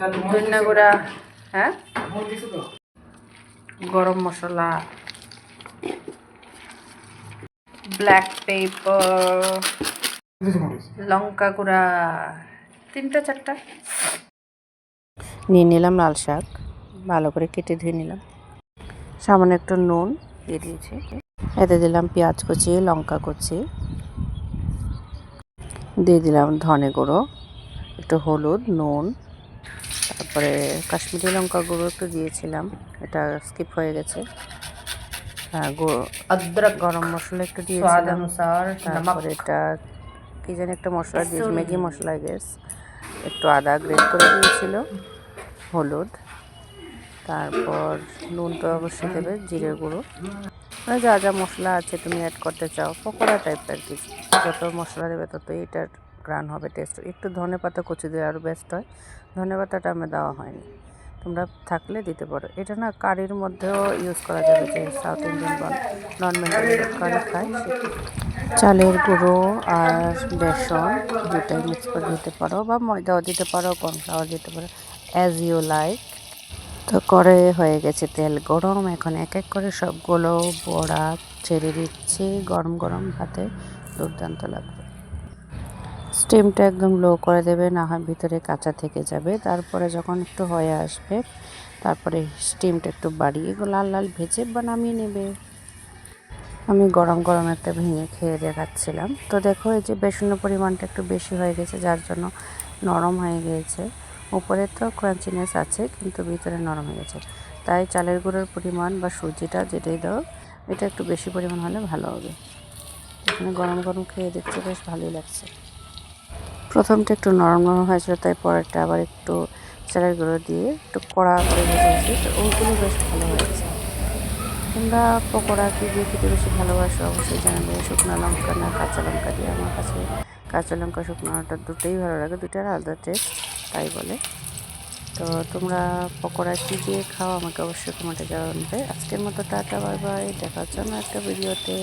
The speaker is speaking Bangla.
ধনিয়া গুঁড়া হ্যাঁ? গরম মশলা ব্ল্যাক পেপার লঙ্কা গুঁড়া তিনটা চারটা। নিয়ে নিলাম লাল শাক ভালো করে কেটে ধুয়ে নিলাম। সামান্য একটু নুন দিয়ে দিয়েছি। এতে দিলাম পেঁয়াজ কুচি লঙ্কা কুচি। দিয়ে দিলাম ধনে গুঁড়ো একটু হলুদ নুন। তারপরে কাশ্মীরি লঙ্কা গুঁড়ো একটু দিয়েছিলাম। এটা স্কিপ হয়ে গেছে। অদ্রক গরম মশলা একটু দিয়েছিলাম। তারপরে এটা কি জানি একটা মশলা দিয়েছি ম্যাগি মশলা গ্যাস একটু আদা গ্রেট করে দিয়েছিল। হলুদ। তারপর নুন তো অবশ্যই দেবে জিরে গুঁড়ো। মানে যা যা মশলা আছে তুমি অ্যাড করতে চাও পকোড়া টাইপের আর কি যত মশলা দেবে তত এটার গ্রান হবে টেস্ট একটু ধনে পাতা কুচি দিলে আরও বেস্ট হয়। ধনে পাতাটা আমার দেওয়া হয়নি। তোমরা থাকলে দিতে পারো। এটা না কারির মধ্যেও ইউজ করা যাবে যে সাউথ ইন্ডিয়ান নন কারি খায় চালের গুঁড়ো আর বেসন দুটাই মিক্স করে দিতে পারো বা ময়দাও দিতে পারো, কর্নফ্লাওয়ার দিতে পারো অ্যাজ ইউ লাইক তো করে হয়ে গেছে তেল গরম। এখন এক এক করে সবগুলো বড়া ছেড়ে দিচ্ছি। গরম গরম ভাতে দুর্দান্ত লাগবে। স্টিমটা একদম লো করে দেবে, না হয় ভিতরে কাঁচা থেকে যাবে। তারপরে যখন একটু হয়ে আসবে, তারপরে স্টিমটা একটু বাড়িয়ে লাল লাল ভেজে বা নামিয়ে নেবে। আমি গরম গরম একটা ভেঙে খেয়ে দেখাচ্ছিলাম। তো দেখো, এই যে বেসনের পরিমাণটা একটু বেশি হয়ে গেছে, যার জন্য নরম হয়ে গিয়েছে। উপরে তো ক্রাঞ্চিনেস আছে, কিন্তু ভিতরে নরম হয়ে গেছে। তাই চালের গুঁড়োর পরিমাণ বা সুজিটা যেটাই দাও, এটা একটু বেশি পরিমাণ হলে ভালো হবে। এখানে গরম গরম খেয়ে দেখতে বেশ ভালোই লাগছে। প্রথমটা একটু নরম নরম হয়েছিল তাই পরেরটা আবার একটু চালের গুঁড়ো দিয়ে একটু কড়া করে ভেজেছি। তো ওইগুলো বেশ ভালো হয়েছে। তোমরা পকোড়া কি দিয়ে খেতে বেশি ভালোবাসো অবশ্যই জানাবে। শুকনো লঙ্কা না কাঁচা লঙ্কা দিয়ে? আমার কাছে কাঁচা লঙ্কা শুকনোটা দুটোই ভালো লাগে দুটার আলাদা টেস্ট তাই বলে। তো তোমরা পকোড়া কী দিয়ে খাও আমাকে অবশ্যই কমেন্টে জানাবে। আজকের মতো টাটা বাই বাই দেখা হচ্ছে একটা ভিডিওতে